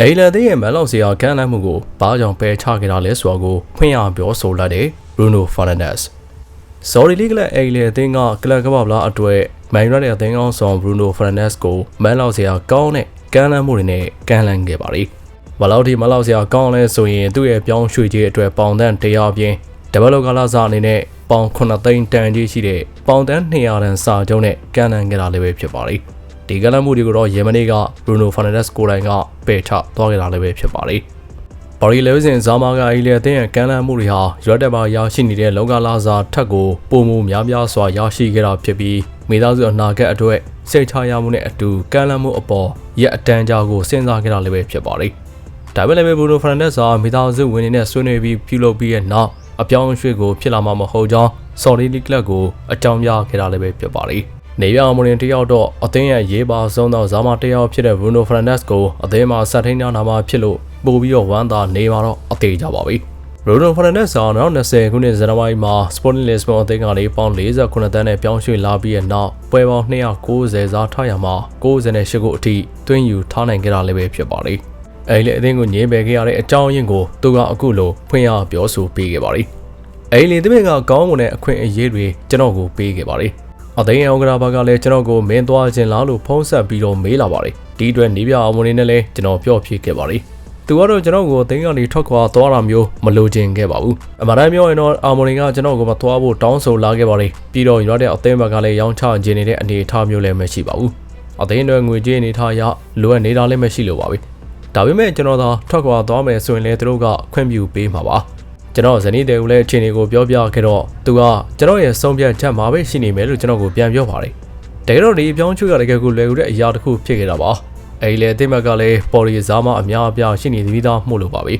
အိလန်သင်းရဲ့မန်လောက်စရာကမ်းလှမ်းမှုကိုဘာကြောင့်ပယ်ချခဲ့တာလဲဆိုတာကိုဖွင့်ရပြောဆိုလိုက်တဲ့ Bruno Fernandes ။ Saudi League လက်အိလန်အသင်းကကလပ်ကမ္ဘာလားအတွက်မန်ယူနိုက်တက်အသင်းကောင်းဆောင် Bruno Fernandes ကိုမန်လောက်စရာကောင်းတဲ့ကမ်းလှမ်းမှုတွေနဲ့ကမ်းလှမ်းခဲ့ပါတယ်။ဘလောက်ဒီမလောက်စရာကောင်းလဲဆိုရင်သူ့ရဲ့ပြောင်းရွှေ့ခြင်းအတွက်ပေါင်တန်းတရားအပြင်ဒဘလောကလာစားအနေနဲ့ပေါင်9သိန်းတန်ကြီးရှိတဲ့ပေါင်တန်း200တန်စာကျုံးနဲ့ကမ်းလှမ်းခဲ့တာလည်းပဲဖြစ်ပါတယ်။ ဒီကလမှုတွေကိုတော့ယေမနီကဘရူနိုဖာနန်ဒက်စ်ကိုယ်တိုင်ကပယ်ချသွားခဲ့တာလည်းပဲဖြစ်ပါတယ်။ဘာရီလေဝစင်ဇာမာကအီလီအသင်းရဲ့ကမ်းလှမ်းမှုတွေဟာရွက်တက်မှာရရှိနေတဲ့လောကလာစာထက်ကိုပုံမှုများများစွာရရှိခဲ့တာဖြစ်ပြီးမိသားစုအနာဂတ်အတွက်စိတ်ချရမှုနဲ့အတူကမ်းလှမ်းမှုအပေါ်ရက်အတန်းကြာကိုစဉ်းစားခဲ့တာလည်းပဲဖြစ်ပါတယ်။ဒါပေမဲ့လည်းဘရူနိုဖာနန်ဒက်စ်ဟာမိသားစုဝင်တွေနဲ့ဆွေးနွေးပြီးပြုလုပ်ပြီးတဲ့နောက်အပြောင်းအရွှေ့ကိုဖြစ်လာမှာမဟုတ်ကြောင်းဆော်ဒီလီကလပ်ကိုအကြောင်းပြခဲ့တာလည်းပဲဖြစ်ပါတယ်။ နေရအမရင်တယောက်တော့အသင်းရဲ့ရေးပါဆုံးသောဇာမတယောက်ဖြစ်တဲ့ Bruno Fernandes ကိုအသင်းမှာဆက်ထိန်းထားမှာဖြစ်လို့ပို့ပြီးတော့ဝမ်းသာနေမှာတော့အသေးကြပါပြီ။ Bruno Fernandes ဟာ2020ခုနှစ်ဇန်နဝါရီမှာ Sporting Lisbon အသင်းကနေပေါင်48တန်းနဲ့ပြောင်းရွှေ့လာပြီးတဲ့နောက်ပွဲပေါင်း290စားထားရမှာ98ခုအထိတွင်းယူထားနိုင်ခဲ့တာလည်းပဲဖြစ်ပါလိမ့်။အဲဒီလေအသင်းကိုညင်းပယ်ခဲ့ရတဲ့အကြောင်းရင်းကိုသူကအခုလိုဖွင့်ရပြောဆိုပေးခဲ့ပါလိမ့်။အဲဒီလေသမင်ကကောင်းမွန်တဲ့အခွင့်အရေးတွေကျွန်တော်ကိုပေးခဲ့ပါလိမ့်။ အသိအောင်ကရာဘကလည်းကျွန်တော်ကိုမင်းသွားခြင်းလားလို့ဖုံးဆက်ပြီးတော့မေးလာပါတယ်ဒီအတွက်နေပြအောင်မနေနဲ့လည်းကျွန်တော်ပြော့ဖြစ်ခဲ့ပါတယ်သူကတော့ကျွန်တော်ကိုအသိကနေထွက်ခွာသွားတာမျိုးမလိုချင်ခဲ့ပါဘူးအမှန်တမ်းပြောရင်တော့အာမိုနီကကျွန်တော်ကိုမသွားဖို့တောင်းဆိုလာခဲ့ပါတယ်ပြီးတော့ရောတဲ့အသိဘက်ကလည်းရောင်းချခြင်းနေတဲ့အနေအထားမျိုးလည်းမရှိပါဘူးအသိတွေငွေကြေးအနေထားရလိုအပ်နေတာလည်းမရှိလို့ပါပဲဒါပေမဲ့ကျွန်တော်သာထွက်ခွာသွားမယ်ဆိုရင်လည်းသူတို့ကခွင့်ပြုပေးမှာပါ ကျွန်တော်ဇနီးတဲ့ဦးလည်းအခြေအနေကိုပြောပြခဲ့တော့သူကကျွန်တော်ရဲ့ဆုံးဖြတ်ချက်မှာပဲရှိနေမယ်လို့ကျွန်တော်ကိုပြန်ပြောပါတယ်တကယ်တော့ဒီအပြောင်းချွေကတကယ်ကိုလွယ်ကူတဲ့အရာတစ်ခုဖြစ်ခဲ့တာပါအဲဒီလေအသိမက်ကလည်းပေါ်ရီဇာမအများအပြားရှိနေသီးသားမှုလို့ပါပဲ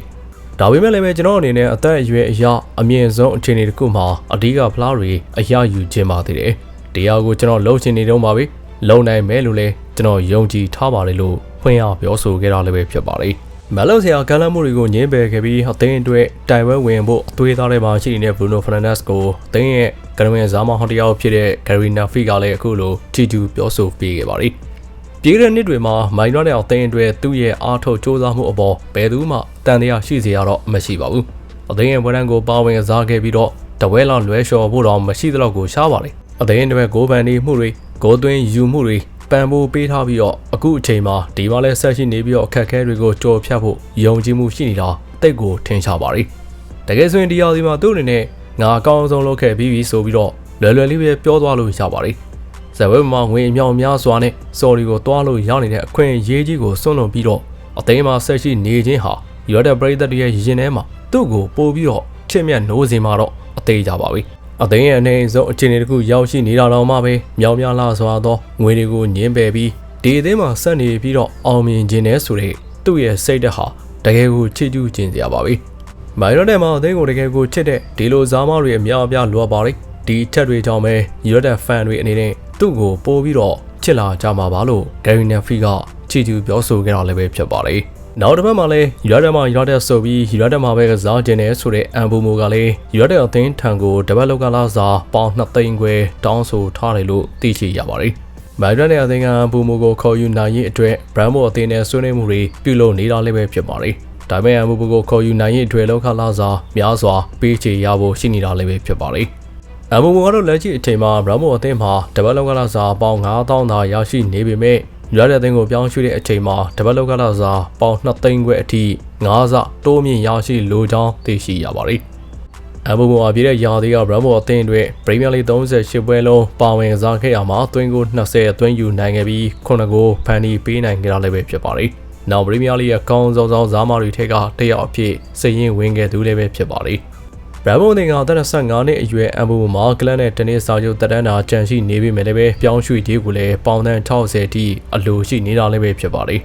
ဒါပေမဲ့လည်းကျွန်တော်အနေနဲ့အသက်အရွယ်အရာအမြင့်ဆုံးအခြေအနေတစ်ခုမှာအဓိကဖလားတွေအရာယူခြင်းပါသေးတယ်တရားကိုကျွန်တော်လှုပ်ရှင်နေတော့ပါပဲလုံနိုင်မယ်လို့လည်းကျွန်တော်ယုံကြည်ထားပါတယ်လို့ဖွင့်ရပြောဆိုခဲ့တာလည်းပဲဖြစ်ပါတယ် မလောက်စရာကမ်းလှမ်းမှုတွေကိုညှင်းပယ်ခဲ့ပြီးအသင်းအတွက်တိုင်ဝဲဝင်ဖို့အသွေးသားတွေမှာရှိနေတဲ့ Bruno Fernandes ကိုအသင်းရဲ့ကရမင်ဇာမဟော်တယောက်ဖြစ်တဲ့ Gary Nafi ကလည်းအခုလိုထီတူပြောဆိုပေးခဲ့ပါတယ်။ပြည်တဲ့နှစ်တွေမှာမိုင်းရွာတဲ့အသင်းအတွက်သူ့ရဲ့အားထုတ်စ조사မှုအပေါ်ဘယ်သူမှတန်တရားရှိစေရတော့မရှိပါဘူး။အသင်းရဲ့ဝန်ထမ်းကိုပါဝင်စားခဲ့ပြီးတော့တဝဲလောက်လွဲလျှော်ဖို့တော့မရှိသလောက်ကိုရှားပါလေ။အသင်းအတွက်ဂိုးပန်နေမှုတွေဂိုးသွင်းယူမှုတွေ ပံပိုးပေးထားပြီးတော့အခုအချိန်မှာဒီမှာလဲဆက်ရှိနေပြီးတော့အခက်အခဲတွေကိုကြော်ဖြတ်ဖို့ယုံကြည်မှုရှိနေတာတိတ်ကိုထင်ရှားပါလိတကယ်ဆိုရင်ဒီရာဒီမှာသူ့အနေနဲ့ငါအကောင်းဆုံးလုပ်ခဲ့ပြီးပြီဆိုပြီးတော့လွယ်လွယ်လေးပဲပြောသွားလို့ရပါလိဇဝဲမှာငွေအမြောက်များစွာနဲ့စော်ရီကိုတွားလို့ရောက်နေတဲ့အခွင့်အရေးကြီးကိုစွန့်လွန်ပြီးတော့အသိမ်းမှာဆက်ရှိနေခြင်းဟာရော်ဒက်ပရိသတ်ရဲ့ရင်ထဲမှာသူ့ကိုပို့ပြီးတော့ချစ်မြတ်နိုးစင်မှာတော့အသေးကြပါပြီ။ အသိရဲ့အနေဆုံးအခြေအနေတစ်ခုရောက်ရှိနေတာတော့မှပဲမြောင်များလာစွာသောငွေတွေကိုညင်းပယ်ပြီးဒီအသင်းမှာဆက်နေပြီးတော့အောင်မြင်ခြင်းနဲ့ဆိုတဲ့သူ့ရဲ့စိတ်ဓာတ်ဟာတကယ်ကိုချစ်ကျူးခြင်းစရာပါပဲ။မိုင်ရော့တဲ့မှာအသင်းကိုတကယ်ကိုချစ်တဲ့ဒီလိုဇာမတွေအများအပြားလိုအပ်ပါလေ။ဒီထက်တွေကြောင့်ပဲရော့တဲ့ဖန်တွေအနေနဲ့သူ့ကိုပို့ပြီးတော့ချစ်လာကြမှာပါလို့ဂယ်ရီနက်ဖီကချစ်ကျူးပြောဆိုခဲ့တာလည်းပဲဖြစ်ပါလေ။ နောက်တစ်ပတ်မှာလည်းယူရတက်မှာယူရတက်ဆိုပြီးယူရတက်မှာပဲကစားခြင်းနဲ့ဆိုတဲ့အန်ဘူမိုကလည်းယူရတက်အသင်းထံကိုတပတ်လောက်ကလာစားပေါင်2သိန်းခွဲတောင်းဆိုထားတယ်လို့သိရှိရပါတယ်။မိုင်ရတဲ့အသင်းကဘူမိုကိုခေါ်ယူနိုင်ရေးအတွက်ဘရန်မိုအသင်းနဲ့ဆွေးနွေးမှုတွေပြုလုပ်နေတာလည်းပဲဖြစ်ပါတယ်။ဒါပေမဲ့အန်ဘူကိုခေါ်ယူနိုင်ရေးအတွက်လောက်ခလာစားများစွာပေးချေရဖို့ရှိနေတာလည်းပဲဖြစ်ပါတယ်။အန်ဘူကတော့လက်ရှိအချိန်မှာဘရန်မိုအသင်းမှာတပတ်လောက်ကလာစားပေါင်9000သာရရှိနေပေမဲ့ ရတဲ့အသင်းကိုပြောင်းရွှေ့တဲ့အချိန်မှာတပတ်လောက်ကလာစားပေါင်2သိန်းခွဲအထိ9ဆတိုးမြင့်ရရှိလိုကြောင်းသိရှိရပါတယ်။အဘူမိုအပြည့်တဲ့ရာသီကဘရမ်မိုအသင်းတွေပရီးမီးယားလိ38ပွဲလုံးပါဝင်ကစားခဲ့ရမှာသွင်းကို20အသွင်းယူနိုင်ခဲ့ပြီးခုနှစ်ကိုဖန်တီးပေးနိုင်ခဲ့တာလည်းပဲဖြစ်ပါတယ်။နောက်ပရီးမီးယားလိရဲ့အကောင်းဆုံးဆုံးဇာမာတွေထက်ကတယောက်အဖြစ်စည်ရင်ဝင်ခဲ့သူလည်းပဲဖြစ်ပါတယ်။ ဘရန်ဘုံတင်ကအသက်25နှစ်အရွယ်အမ်ဘူမှာကလပ်နဲ့တနစ်စာချုပ်တက်တန်းတာကြံရှိနေပြီမဲ့လည်းပဲပြောင်းရွှေ့ဒီကိုလည်းပေါင်တန်း60တိအလိုရှိနေတာလည်းပဲဖြစ်ပါလိမ့်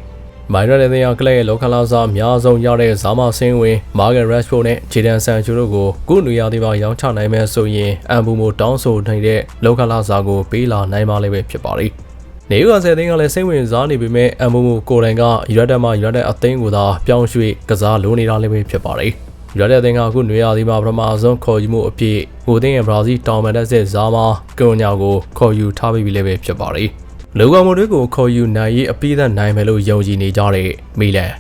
မိုင်ရတဲ့တင်ကကလပ်ရဲ့လောကလာစားအများဆုံးရတဲ့ဇာမဆင်းဝင်မာဂန်ရက်စ်ဖို့နဲ့ဂျေဒန်ဆန်ချူတို့ကိုကုနူယာဒီမှာရောင်းချနိုင်မယ်ဆိုရင်အမ်ဘူမိုတောင်းဆိုနေတဲ့လောကလာစားကိုပေးလာနိုင်မှာလည်းပဲဖြစ်ပါလိမ့်နေယူကဆယ်သိန်းကလည်းစိတ်ဝင်စားနေပေမဲ့အမ်ဘူမိုကိုတိုင်ကယူရတက်မှယူရတဲ့အသိန်းကိုသာပြောင်းရွှေ့ကစားလိုနေတာလည်းပဲဖြစ်ပါလိမ့် ရတဲ့အသင်းကအခုနွေရာသီမှာပထမဆုံးခေါ်ယူမှုအဖြစ်ဟိုသင်းရဲ့ဘရာဇီးတောင်မန်တက်စစ်ဇာမာကွန်ညာကိုခေါ်ယူထားပြီးပြီလည်းပဲဖြစ်ပါတယ်။လူကောင်မတွေကိုခေါ်ယူနိုင်ရေးအပိသက်နိုင်မယ်လို့ယုံကြည်နေကြတဲ့မီလန်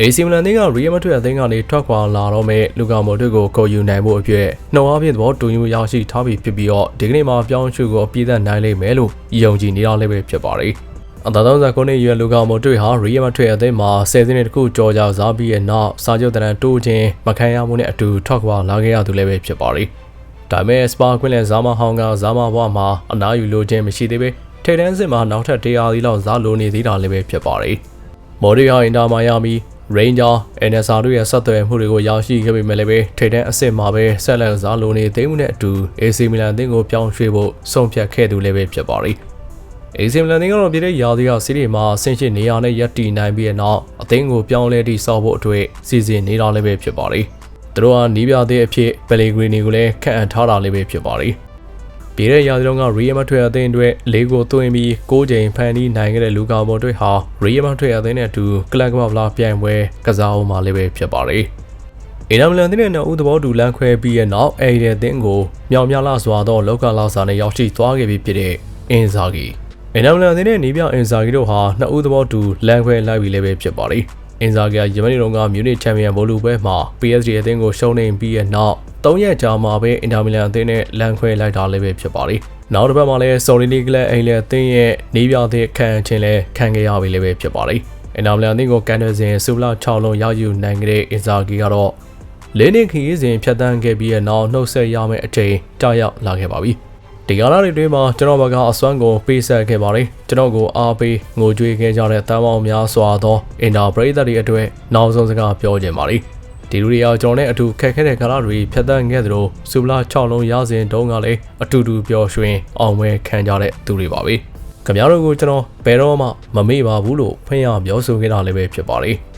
AC မီလန်အသင်းကရီယယ်မက်ဒရစ်အသင်းကနေထွက်ခွာလာတော့မဲ့လူကာမိုဒစ်ကိုခေါ်ယူနိုင်ဖို့အဖြစ်နှုတ်အားဖြင့်သဘောတူညီမှုရရှိထားပြီးဖြစ်ပြီးတော့ဒီကနေ့မှာပြောင်းရွှေ့ကိုပြည်သက်နိုင်လိမ့်မယ်လို့ယုံကြည်နေရလည်းပဲဖြစ်ပါတယ်။ အသာသုံးစားခုနှစ်ရွယ်လူကာမိုဒရစ်ဟာရီယယ်မက်ဒရစ်အသင်းမှာဆယ်စနှစ်တခုကြော်ကြစားပြီးတဲ့နောက်စာချုပ်တရန်တိုးခြင်းမခံရမှုနဲ့အတူထွက်ခွာလာခဲ့ရသူလည်းပဲဖြစ်ပါတယ်။ဒါပေမဲ့စပါကွင်းလန်ဇာမဟောင်ကဇာမဘွားမှာအနားယူလိုခြင်းမရှိသေးပဲထိတ်တန်းစစ်မှာနောက်ထပ်100ဒီလောက်ဇာလိုနေသေးတာလည်းပဲဖြစ်ပါတယ်။မော်ရီယာအင်တာမိုင်ယာမီ Ranger NSR တို့ရဲ့ဆက်သွယ်မှုတွေကိုရရှိခဲ့ပေမဲ့လည်းပဲထိတ်တန်းအစ်စ်မှာပဲဆက်လက်စားလိုနေသိမ်းမှုနဲ့အတူ AC Milan အသင်းကိုပြောင်းရွှေ့ဖို့ဆုံးဖြတ်ခဲ့သူလည်းပဲဖြစ်ပါတယ်။ AC Milan အသင်းကတော့ပြည်တဲ့ရာသီကစီးရီမှာဆင့်ရှိနေရာနဲ့ရပ်တည်နိုင်ပြီးတဲ့နောက်အသင်းကိုပြောင်းလဲတိစောက်ဖို့အတွက်စီစဉ်နေတာလည်းပဲဖြစ်ပါတယ်။သူတို့ဟာနီးပြသေးအဖြစ်ပယ်လီဂရီနီကိုလည်းခန့်အပ်ထားတာလည်းပဲဖြစ်ပါတယ်။ပြည်တဲ့ရာသီတုန်းကရီယယ်မထွေအသင်းအတွက်လေးကိုသွင်းပြီး၉ချိန်ဖန်တီးနိုင်ခဲ့တဲ့လူကာဘော်တွေဟာရီယယ်မထွေအသင်းနဲ့အတူကလပ်ကမ္ဘာပြိုင်ပွဲကစားအောင်မှာလည်းပဲဖြစ်ပါတယ်။အင်နာမလန်တင်းနဲ့ဦးသဘောတူလမ်းခွဲပြီးရဲ့နောက်အဲဒီတဲ့အသင်းကိုမြောင်များလာစွာသောလောက်ကလာစာနဲ့ရောက်ရှိသွားခဲ့ပြီးဖြစ်တဲ့အင်ဇာဂီ အင်နာမလန်တင်းနဲ့နီးပြအင်ဇာဂီတို့ဟာနှစ်ဦးသဘောတူလမ်းခွဲလိုက်ပြီးလည်းပဲဖြစ်ပါတယ်။အင်ဇာဂီကယမနီတုန်းကမြူနစ်ချန်ပီယံဘောလူပွဲမှာ PSG အသင်းကိုရှုံးနေပြီးရဲ့နောက်၃ရက်ကြာမှပဲအင်တာမီလန်အသင်းနဲ့လမ်းခွဲလိုက်တာလည်းပဲဖြစ်ပါတယ်။နောက်တစ်ပတ်မှာလည်းဆော်ရီလီကလပ်အိမ်လအသင်းရဲ့နေပြတဲ့ခံချင်းလည်းခံခဲ့ရပြီလည်းပဲဖြစ်ပါတယ်။အင်တာမီလန်အသင်းကိုကန်နယ်စင်ဆူလာ6လုံးရယူနိုင်ခဲ့တဲ့အင်ဇာဂီကတော့လေးနှစ်ခရီးစဉ်ဖြတ်တန်းခဲ့ပြီးတဲ့နောက်နှုတ်ဆက်ရမယ့်အချိန်ကြာရောက်လာခဲ့ပါပြီ။ ဒီကာလတွေအတွင်းမှာကျွန်တော်ဘကအစွမ်းကိုပေးဆက်ခဲ့ပါတယ်။ကျွန်တော်ကိုအားပေးငိုကြွေးခဲ့ကြတဲ့တန်ပေါင်းများစွာသောအင်တာပရိသတ်တွေအတွက်နောက်ဆုံးစကားပြောချင်ပါတယ်။ဒီလူတွေကကျွန်တော်နဲ့အတူခက်ခဲတဲ့ကာလတွေဖြတ်သန်းခဲ့သလိုစူပလာ6လုံးရစဉ်တုန်းကလည်းအတူတူပျော်ရွှင်အောင်ပွဲခံကြတဲ့သူတွေပါပဲ။ခင်ဗျားတို့ကိုကျွန်တော်ဘယ်တော့မှမမေ့ပါဘူးလို့ဖွင့်ရပြောဆိုခဲ့တာလည်းပဲဖြစ်ပါတယ်။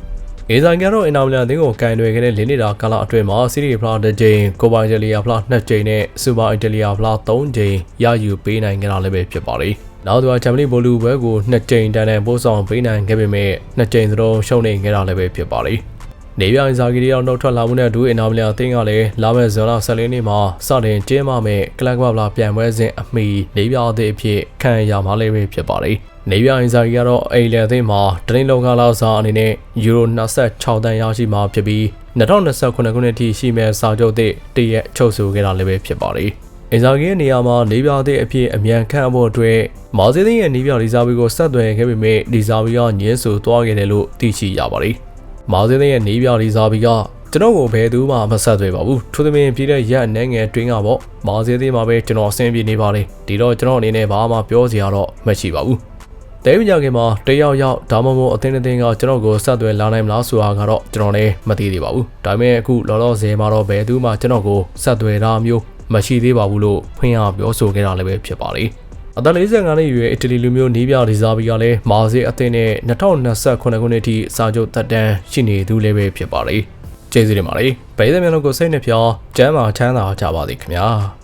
အေဇန်ကတော့အင်နာမလန်အသင်းကိုကန်တွယ်ခဲ့တဲ့လင်းနေတာကာလအတွင်းမှာစီးရီဖလားတစ်ကြိမ်ကိုပါအီတလီယာဖလားနှစ်ကြိမ်နဲ့စူပါအီတလီယာဖလားသုံးကြိမ်ရယူပေးနိုင်ခဲ့တာလည်းပဲဖြစ်ပါတယ်။နောက်သူကချန်ပီယံဘိုလူဘဲကိုနှစ်ကြိမ်တန်တန်ပို့ဆောင်ပေးနိုင်ခဲ့ပေမဲ့နှစ်ကြိမ်သလုံးရှုံးနေခဲ့တာလည်းပဲဖြစ်ပါတယ်။နေပြိုင်စာကီရောက်နှုတ်ထွက်လာမှုနဲ့ဒူအင်နာမလီယာအသင်းကလည်းလာမယ့်ဇွန်လ14နေ့မှာစတင်ကျင်းပမယ့်ကလပ်ကပ်လာပြန်ပွဲစဉ်အမီနေပြအသင်းအဖြစ်ခံရမှာလည်းပဲဖြစ်ပါတယ်။ နေပြိုင်စာကီကတော့အိမ်လယ်အသင်းမှာတနင်္လောကလာစာအနေနဲ့ယူရို26တန်းရရှိမှာဖြစ်ပြီး2029ခုနှစ်ထိရှိမဲ့စာချုပ်သစ်တည့်ရက်ချုပ်ဆိုခဲ့တာလည်းပဲဖြစ်ပါတယ်။အင်ဇာဂီရဲ့နေရာမှာနေပြသည့်အဖြစ်အမြန်ခန့်ဖို့အတွက်မော်ဇီသင်းရဲ့နေပြဒီဇာဘီကိုဆက်သွယ်ခဲ့ပေမဲ့ဒီဇာဘီကညင်းဆိုသွားခဲ့တယ်လို့သိရှိရပါတယ်။မောင်စင်းရဲ့နေပြလေးစားပြီးကကျွန်တော်ကိုဘယ်သူမှမဆက်သွယ်ပါဘူးထို့သမင်ပြည့်တဲ့ရက်အနေငယ်တွင်းကပေါ့မောင်စင်းသေးမှာပဲကျွန်တော်အဆင်ပြေနေပါလေဒီတော့ကျွန်တော်အနေနဲ့ဘာမှပြောစရာတော့မရှိပါဘူး တဲမကြခင်မှာတယောက်ယောက်ဒါမှမဟုတ်အသင်းအသင်းကကျွန်တော်ကိုဆက်သွယ်လာနိုင်မလားဆိုတာကတော့ကျွန်တော်လည်းမသိသေးပါဘူးဒါပေမဲ့အခုလောလောဆယ်မှာတော့ဘယ်သူမှကျွန်တော်ကိုဆက်သွယ်တာမျိုးမရှိသေးပါဘူးလို့ဖွင့်ရပြောဆိုခဲ့တာလည်းပဲဖြစ်ပါလိမ့်အသက်45နှစ်အရွယ်အီတလီလူမျိုးနီးပြဒီဇာဘီကလည်းမာဇီအသင်းနဲ့2029ခုနှစ်အထိစာချုပ်သက်တမ်းရှိနေသူလည်းပဲဖြစ်ပါလိမ့်ကျေးဇူးတင်ပါတယ်ပရိသတ်များတို့ကိုစိတ်နှပြကျမ်းမာချမ်းသာကြပါစေခင်ဗျာ